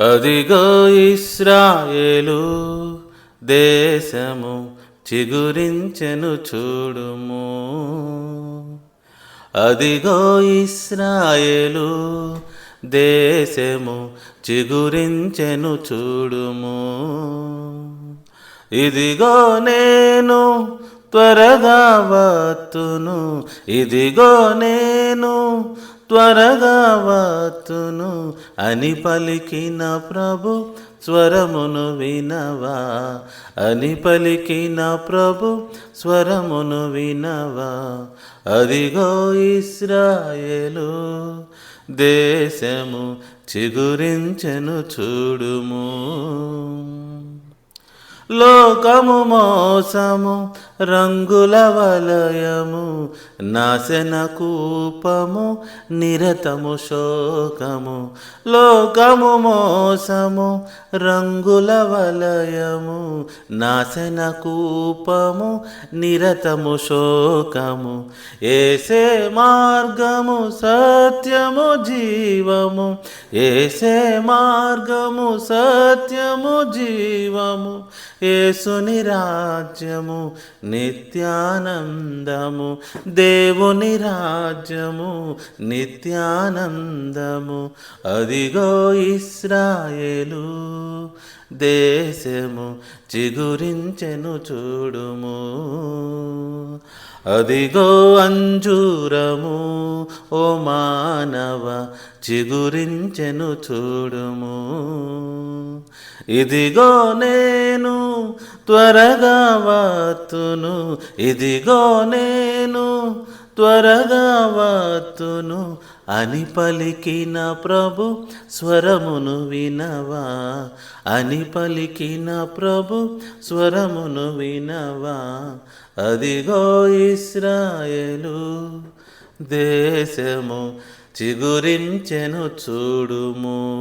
అదిగో ఇస్రాయేలు దేశము చిగురించెను చూడుము. అదిగో ఇస్రాయేలు దేశము చిగురించెను చూడుము. ఇదిగో నేను త్వరగా వత్తును ఇదిగో నేను త్వరగా వాతును అని పలికిన ప్రభు స్వరమును వినవా? అని పలికిన ప్రభు స్వరమును వినవా? అదిగో ఇస్రాయేలు దేశము చిగురించెను చూడుము. లో లోకము మోసము రంగుల వలయము నాశన కూపము నిరతము శోకము. లోకము మోసము రంగుల వలయము నాశన కూపము నిరతము శోకము. ఏసే మార్గము సత్యము జీవము ఏసే మార్గము సత్యము జీవము. యేసుని రాజ్యము నిత్యానందము. దేవుని రాజ్యము నిత్యానందము. అదిగో ఇస్రాయేలు దేశము చిగురించెను చూడుము. అదిగో అంజూరము ఓ మానవ చిగురించెను చూడుము. ఇదిగో నేను త్వరగా వాతును ఇదిగో నేను త్వరగా వాతును అని పలికిన ప్రభు స్వరమును వినవా? అని పలికిన ప్రభు స్వరమును వినవా? అదిగో ఇస్రాయేలు దేశము చిగురించెను చూడుము.